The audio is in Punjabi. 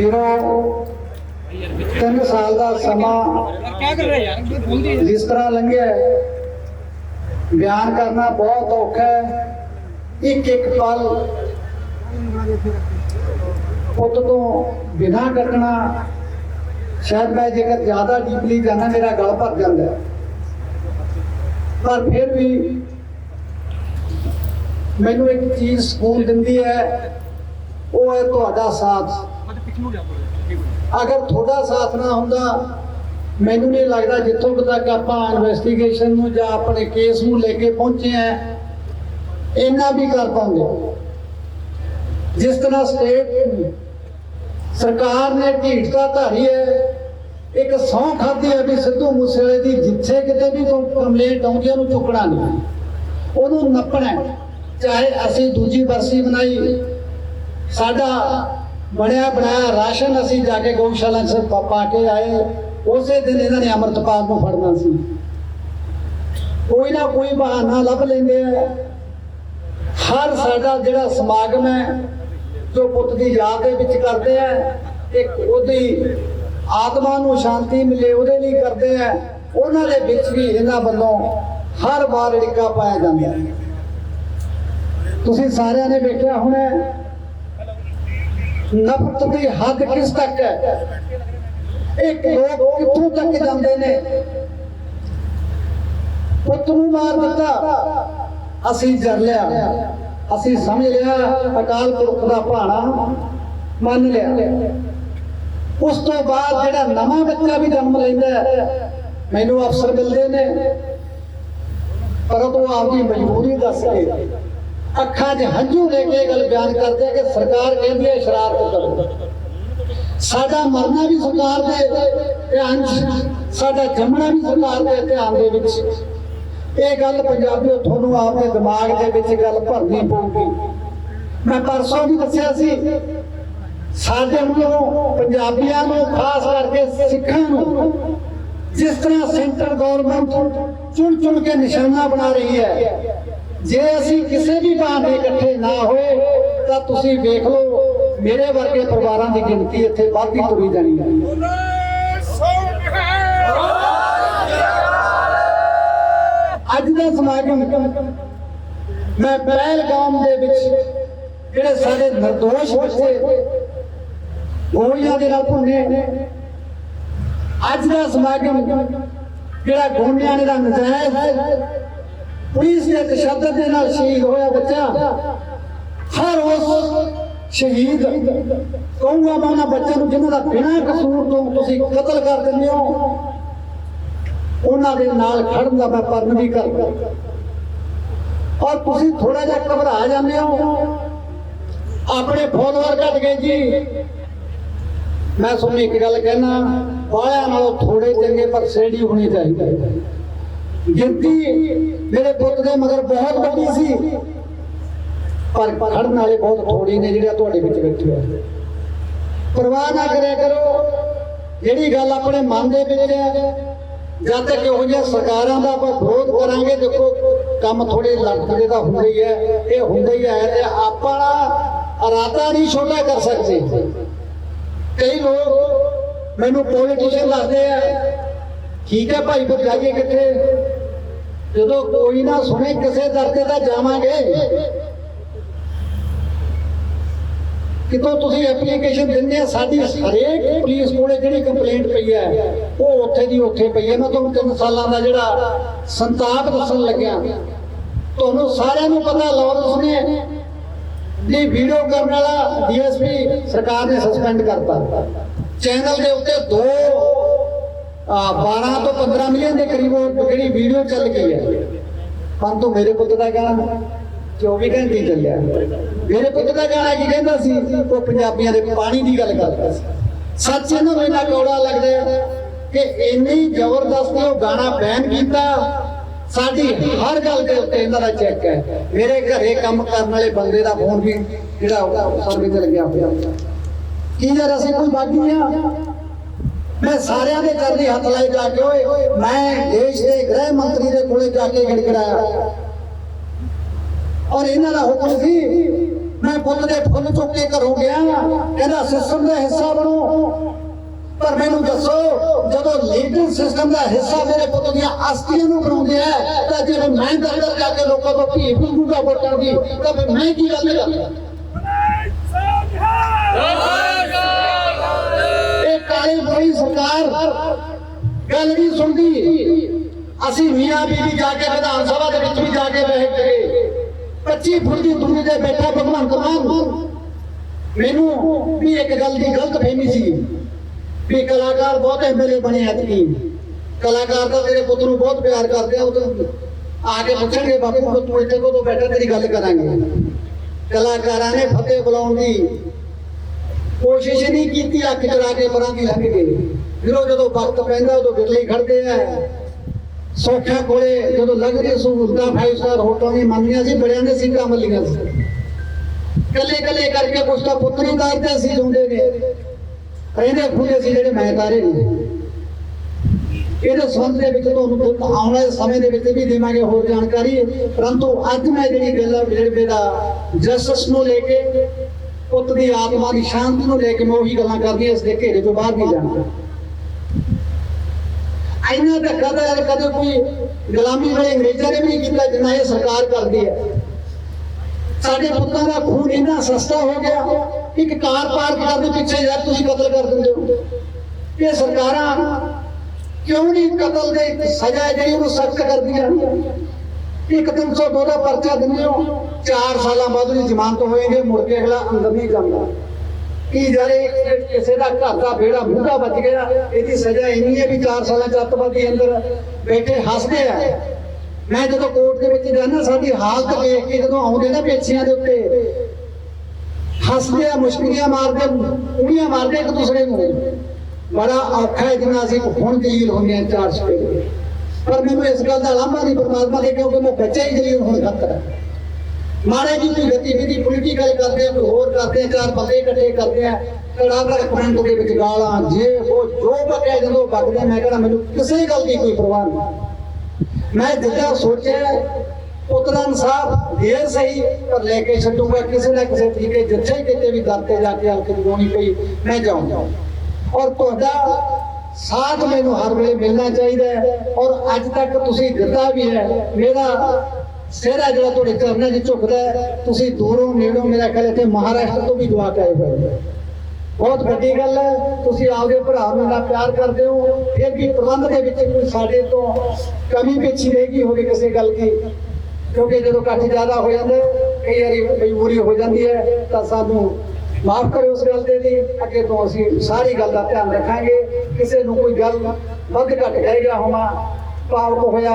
ਵੀਰੋ, ਤਿੰਨ ਸਾਲ ਦਾ ਸਮਾਂ ਜਿਸ ਤਰ੍ਹਾਂ ਲੰਘਿਆ ਬਿਆਨ ਕਰਨਾ ਬਹੁਤ ਔਖਾ ਹੈ। ਇੱਕ ਇੱਕ ਪਲ ਪੁੱਤ ਤੋਂ ਬਿਨਾ ਕੱਟਣਾ, ਸ਼ਾਇਦ ਮੈਂ ਜੇਕਰ ਜ਼ਿਆਦਾ ਡੀਪਲੀ ਜਾਣਾ ਮੇਰਾ ਗਲ ਭਰ ਜਾਂਦਾ ਪਰ ਫਿਰ ਵੀ ਮੈਨੂੰ ਇੱਕ ਚੀਜ਼ ਸਕੂਨ ਦਿੰਦੀ ਹੈ, ਉਹ ਹੈ ਤੁਹਾਡਾ ਸਾਥ। ਅਗਰ ਤੁਹਾਡਾ ਸਾਥ ਨਾ ਹੁੰਦਾ, ਮੈਨੂੰ ਨਹੀਂ ਲੱਗਦਾ ਜਿੱਥੋਂ ਤੱਕ ਆਪਾਂ ਇਨਵੈਸਟੀਗੇਸ਼ਨ ਨੂੰ ਜਾਂ ਆਪਣੇ ਕੇਸ ਨੂੰ ਲੈ ਕੇ ਪਹੁੰਚੇ ਆ ਇੰਨਾ ਵੀ ਕਰ ਪਾਉਂਦੇ ਜਿਸ ਤਰ੍ਹਾਂ ਸਟੇਟ ਸਰਕਾਰ ਨੇ ਢੀਠਤਾ ਧਾਰੀ ਹੈ, ਇੱਕ ਸਹੁੰ ਖਾਧੀ ਹੈ ਵੀ ਸਿੱਧੂ ਮੂਸੇਵਾਲੇ ਦੀ ਜਿੱਥੇ ਕਿਤੇ ਵੀ ਕੋਈ ਕੰਪਲੇਂਟ ਆਉਂਦੀ ਹੈ, ਉਹਨੂੰ ਚੁੱਕਣਾ ਨਹੀਂ। ਉਹਨੂੰ ਨੱਪਣਾ ਚਾਹੇ ਅਸੀਂ ਦੂਜੀ ਬਰਸੀ ਬਣਾਈ ਸਾਡਾ ਬਣਿਆ ਬਣਾਇਆ ਰਾਸ਼ਨ ਅਸੀਂ ਜਾ ਕੇ ਗਊਸ਼ਾਲਾ 'ਚ ਪਾ ਕੇ ਆਏ। ਉਸੇ ਦਿਨ ਇਹਨਾਂ ਨੇ ਅੰਮ੍ਰਿਤਪਾਲ ਨੂੰ ਫੜਨਾ ਸੀ। ਕੋਈ ਨਾ ਕੋਈ ਬਹਾਨਾ ਲੱਭ ਲੈਂਦੇ ਆ। ਹਰ ਸਾਡਾ ਜਿਹੜਾ ਸਮਾਗਮ ਹੈ, ਜੋ ਪੁੱਤ ਦੀ ਯਾਦ ਦੇ ਵਿੱਚ ਕਰਦੇ ਆ ਇੱਕ ਉਹਦੀ ਆਤਮਾ ਨੂੰ ਸ਼ਾਂਤੀ ਮਿਲੇ, ਉਹਦੇ ਲਈ ਕਰਦੇ ਆ। ਉਹਨਾਂ ਦੇ ਵਿੱਚ ਵੀ ਇਹਨਾਂ ਵੱਲੋਂ ਹਰ ਵਾਰ ੜਿੱਕਾ ਪਾਇਆ ਜਾਂਦਾ ਹੈ। ਤੁਸੀਂ ਸਾਰਿਆਂ ਨੇ ਵੇਖਿਆ ਹੋਣਾ ਨਫ਼ਰਤ ਦੀ ਹੱਦ ਕਿਸ ਤੱਕ ਹੈ? ਇੱਕ ਲੋਕ ਕਿੱਥੋਂ ਤੱਕ ਜਾਂਦੇ ਨੇ? ਪੁੱਤ ਨੂੰ ਮਾਰ ਦਿੱਤਾ। ਅਸੀਂ ਜਰ ਲਿਆ। ਅਸੀਂ ਸਮਝ ਲਿਆ, ਅਕਾਲ ਪੁਰਖ ਦਾ ਭਾਣਾ ਮੰਨ ਲਿਆ। ਉਸ ਤੋਂ ਬਾਅਦ ਜਿਹੜਾ ਨਵਾਂ ਬੱਚਾ ਵੀ ਜਨਮ ਲੈਂਦਾ ਮੈਨੂੰ ਅਫਸਰ ਮਿਲਦੇ ਨੇ। ਪਰ ਉਹ ਆਪਦੀ ਮਜਬੂਰੀ ਦੱਸ ਕੇ ਅੱਖਾਂ 'ਚ ਹੰਝੂ ਲੈ ਕੇ ਗੱਲ ਬਿਆਨ ਕਰਦੇ ਆ ਕਿ ਸਰਕਾਰ ਕਹਿੰਦੀ ਹੈ ਸ਼ਰਾਰਤ ਕਰੋ। ਸਾਡਾ ਮਰਨਾ ਵੀ ਸਰਕਾਰ ਦੇ ਧਿਆਨ ਸਾਡਾ ਜੰਮਣਾ ਵੀ ਸਰਕਾਰ ਦੇ ਧਿਆਨ ਦੇ ਵਿੱਚ। ਇਹ ਗੱਲ ਪੰਜਾਬੀਓ ਤੁਹਾਨੂੰ ਆਪਦੇ ਦਿਮਾਗ ਦੇ ਵਿੱਚ ਗੱਲ ਭਰਨੀ ਪਊਗੀ। ਮੈਂ ਪਰਸੋਂ ਵੀ ਦੱਸਿਆ ਸੀ, ਸਾਡੇ ਨੂੰ ਪੰਜਾਬੀਆਂ ਨੂੰ, ਖਾਸ ਕਰਕੇ ਸਿੱਖਾਂ ਨੂੰ, ਜਿਸ ਤਰ੍ਹਾਂ ਸੈਂਟਰ ਗਵਰਨਮੈਂਟ ਚੁਣ ਚੁਣ ਕੇ ਨਿਸ਼ਾਨਾ ਬਣਾ ਰਹੀ ਹੈ ਜੇ ਅਸੀਂ ਕਿਸੇ ਵੀ ਬਹਾਨੇ ਇਕੱਠੇ ਨਾ ਹੋਏ ਤਾਂ ਤੁਸੀਂ ਵੇਖ ਲਓ, ਮੇਰੇ ਵਰਗੇ ਪਰਿਵਾਰਾਂ ਦੀ ਗਿਣਤੀ ਇੱਥੇ ਵੱਧਦੀ ਤੁਰੀ ਜਾਣੀ ਹੈ। ਅੱਜ ਦਾ ਸਮਾਗਮ, ਮੈਂ ਪਹਿਲਗਾਮ ਦੇ ਵਿੱਚ ਜਿਹੜੇ ਸਾਡੇ ਨਿਰਦੋਸ਼ ਬੱਚੇ, ਗੋਲੀਆਂ ਦੇ ਨਾਲ ਭੁੰਨੇ ਅੱਜ ਦਾ ਸਮਾਗਮ, ਜਿਹੜਾ ਗੋਲੀਆਂ ਦਾ ਨਜਾਇਜ਼ ਪੁਲਿਸ ਦੇ ਤਸ਼ੱਦਦ ਦੇ ਨਾਲ ਸ਼ਹੀਦ ਹੋਇਆ ਬੱਚਾ। ਹਰ ਉਸ ਸ਼ਹੀਦ ਕਹੂੰਗਾ ਮੈਂ ਉਹਨਾਂ ਬੱਚਿਆਂ ਨੂੰ ਜਿਨ੍ਹਾਂ ਦਾ ਬਿਨਾਂ ਕਸੂਰ ਤੋਂ ਤੁਸੀਂ ਕਤਲ ਕਰ ਦਿੰਦੇ ਹੋ, ਉਹਨਾਂ ਦੇ ਨਾਲ ਖੜਨ ਦਾ ਮੈਂ ਪਰਨ ਵੀ ਕਰਦਾ। ਔਰ ਤੁਸੀਂ ਥੋੜਾ ਜਿਹਾ ਘਬਰਾ ਜਾਂਦੇ ਹੋ। ਆਪਣੇ ਫੋਲੋਅਰ ਘਟ ਗਏ ਜੀ। ਮੈਂ ਤੁਹਾਨੂੰ ਇੱਕ ਗੱਲ ਕਹਿਣਾ ਬਾਲਿਆਂ ਨਾਲੋਂ ਥੋੜੇ ਚੰਗੇ ਪਰ ਸੇੜੀ ਹੋਣੀ ਚਾਹੀਦੀ। ਗਿਣਤੀ ਮੇਰੇ ਪੁੱਤ ਦੇ ਮਗਰ ਬਹੁਤ ਵੱਡੀ ਸੀ। ਪਰ ਖੜਨ ਵਾਲੇ ਬਹੁਤ ਥੋੜੇ ਨੇ ਜਿਹੜੇ ਤੁਹਾਡੇ ਵਿੱਚ ਬੈਠੇ ਆ ਪਰਵਾਹ ਨਾ ਕਰਿਆ ਕਰੋ। ਜਿਹੜੀ ਗੱਲ ਆਪਣੇ ਮਨ ਦੇ ਵਿੱਚ ਹੈ, ਜਦ ਤੱਕ ਇਹੋ ਜਿਹੀਆਂ ਸਰਕਾਰਾਂ ਦਾ ਆਪਾਂ ਵਿਰੋਧ ਕਰਾਂਗੇ, ਦੇਖੋ, ਕੰਮ ਥੋੜੇ ਲੜਕਦੇ ਦਾ ਹੁੰਦਾ ਹੀ ਹੈ। ਇਹ ਹੁੰਦਾ ਹੀ ਹੈ ਤੇ ਆਪਾਂ ਇਰਾਦਾ ਨਹੀਂ ਛੋਟਾ ਕਰ ਸਕਦੇ। ਕਈ ਲੋਕ ਮੈਨੂੰ ਪੋਲੀਟੀਸ਼ੀਅਨ ਦੱਸਦੇ ਆ ਠੀਕ ਹੈ ਭਾਈ, ਫਿਰ ਜਾਈਏ ਕਿੱਥੇ? ਜਦੋਂ ਕੋਈ ਨਾ ਸੁਣੇ, ਕਿਸੇ ਦਰ ਤੇ ਤਾਂ ਜਾਵਾਂਗੇ। ਕਿਤੋਂ ਤੁਸੀਂ ਐਪਲੀਕੇਸ਼ਨ ਦਿੰਦੇ ਆ, ਸਾਡੀ ਹਰੇਕ ਪੁਲਿਸ ਕੋਲੇ ਜਿਹੜੀ ਕੰਪਲੇਂਟ ਪਈ ਹੈ, ਉਹ ਉੱਥੇ ਦੀ ਉੱਥੇ ਪਈ ਹੈ। ਮੈਂ ਤੁਹਾਨੂੰ ਤਿੰਨ ਸਾਲਾਂ ਦਾ ਜਿਹੜਾ ਸੰਤਾਪ ਦੱਸਣ ਲੱਗਿਆ, ਤੁਹਾਨੂੰ ਸਾਰਿਆਂ ਨੂੰ ਪਤਾ ਲਾਰੈਂਸ ਨੇ ਦੀ ਵੀਡੀਓ ਕਰਨ ਵਾਲਾ ਡੀਐਸਪੀ ਸਰਕਾਰ ਨੇ ਸਸਪੈਂਡ ਕਰਤਾ। ਚੈਨਲ ਦੇ ਉੱਤੇ ਦੋ 12 ਤੋਂ 15 ਮਿਲੀਅਨ ਦੇ ਕਰੀਬ ਜਿਹੜੀ ਵੀਡੀਓ ਚੱਲ ਗਈ ਹੈ। ਪਰ ਮੇਰੇ ਪੁੱਤ ਦਾ ਗਾਣਾ 24 ਘੰਟੇ ਚੱਲਿਆ। ਮੇਰੇ ਪੁੱਤ ਦਾ ਗਾਣਾ ਕੀ ਕਹਿੰਦਾ ਸੀ? ਉਹ ਪੰਜਾਬੀਆਂ ਦੇ ਪਾਣੀ ਦੀ ਗੱਲ ਕਰਦਾ ਸੀ। ਸੱਚ ਇਹਨਾਂ ਨੂੰ ਇੰਨਾ ਕੌੜਾ ਲੱਗਦਾ ਕਿ ਇੰਨੀ ਜਬਰਦਸਤ ਉਹ ਗਾਣਾ ਬੈਨ ਕੀਤਾ। ਸਾਡੀ ਹਰ ਗੱਲ ਦੇ ਉੱਤੇ ਇਹਨਾਂ ਦਾ ਚੈੱਕ ਹੈ। ਮੇਰੇ ਘਰੇ ਕੰਮ ਕਰਨ ਵਾਲੇ ਬੰਦੇ ਦਾ ਫੋਨ ਵੀ ਜਿਹੜਾ ਸਰਵੇ ਤੇ ਲੱਗਿਆ ਹੋਇਆ। ਕੀ ਯਾਰ ਅਸੀਂ ਕੋਈ ਬਾਗੀ ਆ? ਮੈਂ ਸਾਰਿਆਂ ਦੇ ਚਰਨੀ ਹੱਥ ਲਾਏ ਜਾ ਕੇ, ਓਏ, ਮੈਂ ਦੇਸ਼ ਦੇ ਗ੍ਰਹਿ ਮੰਤਰੀ ਦੇ ਕੋਲੇ ਜਾ ਕੇ ਗਿੜਗੜਾਇਆ। ਔਰ ਇਹਨਾਂ ਦਾ ਹੁਕਮ ਸੀ, ਮੈਂ ਪੁੱਤ ਦੇ ਫੁੱਲ ਚੁੱਕ ਕੇ ਘਰੋਂ ਗਿਆ ਕਹਿੰਦਾ ਸਿਸਟਮ ਦਾ ਹਿੱਸਾ ਬਣੋ। ਪਰ ਮੈਨੂੰ ਦੱਸੋ, ਜਦੋਂ ਲੀਡਰ ਸਿਸਟਮ ਦਾ ਹਿੱਸਾ ਮੇਰੇ ਪੁੱਤ ਦੀਆਂ ਆਸਤੀਆਂ ਨੂੰ ਬਣਾਉਂਦੇ ਆ, ਤਾਂ ਜੇ ਮੈਂ ਦਫ਼ਤਰ ਜਾ ਕੇ ਲੋਕਾਂ ਤੋਂ ਭੀਖ ਮੰਗੂਗਾ ਵੋਟਾਂ ਦੀ, ਤਾਂ ਮੈਂ ਕੀ ਗੱਲ ਕਰਾਂ? ਕਾਲੀ ਬੜੀ ਸਰਕਾਰ। ਗੱਲ ਨਹੀਂ ਸੁਣਦੀ। ਅਸੀਂ ਮੀਆਂ ਬੀਬੀ ਜਾ ਕੇ ਵਿਧਾਨ ਸਭਾ ਦੇ ਵਿੱਚ ਵੀ ਜਾ ਕੇ ਬੈਠ ਗਏ 25 ਫੁੱਟ ਦੀ ਦੂਰੀ ਤੇ ਬੈਠਾ ਭਗਵੰਤ ਮਾਨ। ਮੈਨੂੰ ਵੀ ਇੱਕ ਗੱਲ ਦੀ ਗਲਤ ਫਹਿਮੀ ਸੀ ਵੀ ਕਲਾਕਾਰ ਬਹੁਤ ਐਮਐਲਏ ਬਣੇ ਐਤਕੀ। ਕਲਾਕਾਰ ਤਾਂ ਤੇਰੇ ਪੁੱਤ ਨੂੰ ਬਹੁਤ ਪਿਆਰ ਕਰਦੇ ਆ, ਉਹ ਆ ਕੇ ਪੁੱਛਣਗੇ, ਬਾਪੂ, ਤੂੰ ਇੱਥੇ ਕਦੋਂ ਬੈਠਾ? ਤੇਰੀ ਗੱਲ ਕਰਾਂਗੇ। ਕਲਾਕਾਰਾਂ ਨੇ ਫਤਿਹ ਬੁਲਾਉਣ ਦੀ ਕੋਸ਼ਿਸ਼ ਨਹੀਂ ਕੀਤੀ, ਅੱਖ ਚੜਾ ਕੇ ਪਰਾਂ ਦੀ ਲੰਘ ਗਏ ਜਦੋਂ ਜਦੋਂ ਵਕਤ ਪੈਂਦਾ, ਉਦੋਂ ਬਿਰਲੀ ਖੜਦੇ ਆ। ਸੋਖਿਆ ਕੋਲੇ ਜਦੋਂ ਲੱਗਦੇ ਸਹੂਲਤਾਂ 5 ਸਟਾਰ ਹੋਟਲਾਂ ਦੀ ਮੰਗੀਆਂ ਸੀ, ਬੜਿਆਂ ਦੇ ਸੀਟਾਂ ਮੱਲੀਆਂ ਸੀ। ਕੱਲੇ ਕੱਲੇ ਕਰਕੇ ਕੁਛ ਤਾਂ ਪੁੱਤ ਨਹੀਂ ਸੀ ਜੁੰਡੇ ਨੇ। ਕਹਿੰਦੇ ਖੁੱਲੇ ਸੀ ਜਿਹੜੇ ਮੈਂ ਤਾਰੇ ਨੇ। ਇਹਦੇ ਸੰਬੰਧ ਦੇ ਵਿੱਚ ਤੁਹਾਨੂੰ ਆਉਣ ਵਾਲੇ ਸਮੇਂ ਦੇ ਵਿੱਚ ਵੀ ਦੇਵਾਂਗੇ ਹੋਰ ਜਾਣਕਾਰੀ। ਪਰੰਤੂ ਅੱਜ ਮੈਂ ਜਿਹੜੀ ਗੱਲ ਜਿਹੜੇ ਮੇਰਾ ਜਸਟਿਸ ਨੂੰ ਲੈ ਕੇ ਪੁੱਤ ਦੀ ਆਤਮਾ ਦੀ ਸ਼ਾਂਤੀ ਨੂੰ ਲੈ ਕੇ ਮੈਂ ਉਹੀ ਗੱਲਾਂ ਕਰਦੀਆਂ ਇਸ ਦੇ ਘੇਰੇ ਤੋਂ ਬਾਹਰ ਨਹੀਂ ਜਾਣਾ ਆਇਨਾ ਤਾਂ ਕਦੇ ਕਦੇ ਕੋਈ ਗੁਲਾਮੀ ਵਾਲੇ ਅੰਗਰੇਜ਼ਾਂ ਨੇ ਵੀ ਕੀਤਾ ਜਿੰਨਾ ਇਹ ਸਰਕਾਰ ਕਰਦੀ ਹੈ। ਸਾਡੇ ਪੁੱਤਾਂ ਦਾ ਖੂਨ ਇੰਨਾ ਸਸਤਾ ਹੋ ਗਿਆ, ਇੱਕ ਕਾਰ ਪਾਰਕ ਕਰਨ ਪਿੱਛੇ ਯਾਰ ਤੁਸੀਂ ਕਤਲ ਕਰ ਦਿੰਦੇ ਹੋ। ਇਹ ਸਰਕਾਰਾਂ ਕਿਉਂ ਨਹੀਂ ਕਤਲ ਦੇ ਸਜ਼ਾ ਹੈ ਜਿਹੜੀ ਉਹਨੂੰ ਸਖਤ ਕਰਦੀਆਂ? ਇੱਕ 302 ਦਾ ਪਰਚਾ ਦਿੰਦੇ ਹੋ। 4 ਸਾਲਾਂ ਬਾਅਦ ਉਹਦੀ ਜ਼ਮਾਨਤ ਹੋਏਗੀ, ਮੁੜ ਕੇ ਅਗਲਾ ਅੰਦਰ ਨਹੀਂ ਜਾਂਦਾ। ਕੀ ਜਾਰੇ ਕਿਸੇ ਦਾ ਘਰ ਦਾ ਬੇੜਾ ਮੁੱਢਾ ਵੱਜ ਗਿਆ, ਇਹਦੀ ਸਜ਼ਾ ਇੰਨੀ ਹੈ ਵੀ 4 ਸਾਲਾਂ ਚ ਅੰਦਰ। ਬੈਠੇ ਹੱਸਦੇ ਆ। ਮੈਂ ਜਦੋਂ ਕੋਰਟ ਦੇ ਵਿੱਚ ਜਾਂਦਾ, ਸਾਡੀ ਹਾਲਤ ਦੇਖ ਕੇ ਜਦੋਂ ਆਉਂਦੇ ਨਾ ਪੇਛੀਆਂ ਦੇ ਉੱਤੇ, ਹੱਸਦੇ ਆ ਮੁਸ਼ਕਲੀਆਂ ਮਾਰਦੇ ਉੜੀਆਂ ਮਾਰਦੇ ਇੱਕ ਦੂਸਰੇ ਨੂੰ। ਬੜਾ ਔਖਾ ਹੈ ਜਿੰਨਾ ਅਸੀਂ ਹੁਣ ਜਲੀਲ ਹੁੰਦੇ ਆ ਚਾਰ ਸਪੇਰੇ। ਪਰ ਮੈਨੂੰ ਇਸ ਗੱਲ ਦਾ ਲਾਂਭਾ ਪਰਮਾਤਮਾ ਦੇ, ਕਿਉਂਕਿ ਮੈਂ ਬੱਚਾ ਹੀ ਜਲੀਲ ਹੋਣ ਖਤਰਾ ਮਾੜੇ ਜੀ ਕੋਈ ਗਤੀਵਿਧੀ ਪੋਲੀਟੀਕਲ ਕਰਦੇ ਆ, ਕੋਈ ਹੋਰ ਕਰਦੇ ਆ, ਚਾਰ ਬੰਦੇ ਇਕੱਠੇ ਕਰਦੇ ਆ ਕੜਾ ਦਾ ਕਮੈਂਟ ਦੇ ਵਿੱਚ ਗਾਲਾਂ, ਜੇ ਉਹ ਜੋ ਬਕਿਆ ਜਦੋਂ ਬਕਦੇ ਮੈਂ ਕਹਿੰਦਾ ਮੈਨੂੰ ਕਿਸੇ ਗੱਲ ਦੀ ਕੋਈ ਪਰਵਾਹ ਨਹੀਂ। ਮੈਂ ਜਿੱਦਾਂ ਸੋਚਿਆ ਉਤਨਾ ਇਨਸਾਫ ਦੇਰ ਸਹੀ, ਪਰ ਲੈ ਕੇ ਛੱਡੂਗਾ, ਕਿਸੇ ਨਾ ਕਿਸੇ ਤਰੀਕੇ, ਜਿੱਥੇ ਕਿਤੇ ਵੀ ਦਰ ਤੇ ਜਾ ਕੇ ਹਲਕ ਜਗਾਉਣੀ ਪਈ, ਮੈਂ ਜਾਊਂਗਾ। ਔਰ ਤੁਹਾਡਾ ਸਾਥ ਮੈਨੂੰ ਹਰ ਵੇਲੇ ਮਿਲਣਾ ਚਾਹੀਦਾ ਹੈ ਔਰ ਅੱਜ ਤੱਕ ਤੁਸੀਂ ਦਿੱਤਾ ਵੀ ਹੈ। ਮੇਰਾ ਸਿਹਰਾ ਜਿਹੜਾ ਤੁਹਾਡੇ ਚਰਨਾਂ 'ਚ ਝੁਕਦਾ ਹੈ, ਤੁਸੀਂ ਦੂਰੋਂ ਨੇੜੋਂ ਮੇਰਾ ਖਿਆਲ ਇੱਥੇ ਮਹਾਰਾਸ਼ਟਰ ਤੋਂ ਵੀ ਦੁਆ ਕਰੇ ਹੋਏ ਹੋ ਬਹੁਤ ਵੱਡੀ ਗੱਲ ਹੈ, ਤੁਸੀਂ ਆਪਦੇ ਭਰਾ ਨੂੰ ਇੰਨਾ ਪਿਆਰ ਕਰਦੇ ਹੋ, ਫਿਰ ਵੀ ਪ੍ਰਬੰਧ ਦੇ ਵਿੱਚ ਕੋਈ ਸਾਡੇ ਤੋਂ ਕਮੀ ਪੇਛੀ ਰਹੇਗੀ ਹੋਵੇ ਕਿਸੇ ਗੱਲ ਦੀ। ਕਿਉਂਕਿ ਜਦੋਂ ਇਕੱਠ ਜ਼ਿਆਦਾ ਹੋ ਜਾਂਦਾ ਕਈ ਵਾਰੀ ਮਜਬੂਰੀ ਹੋ ਜਾਂਦੀ ਹੈ, ਤਾਂ ਸਾਨੂੰ ਮਾਫ ਕਰਿਓ ਉਸ ਗੱਲ ਦੇ ਲਈ। ਅੱਗੇ ਤੋਂ ਅਸੀਂ ਸਾਰੀ ਗੱਲ ਦਾ ਧਿਆਨ ਰੱਖਾਂਗੇ। ਕਿਸੇ ਨੂੰ ਕੋਈ ਗੱਲ ਵੱਧ ਘੱਟ ਕਹਿ ਗਿਆ ਹੋਵਾਂ ਭਾਵਕ ਹੋਇਆ।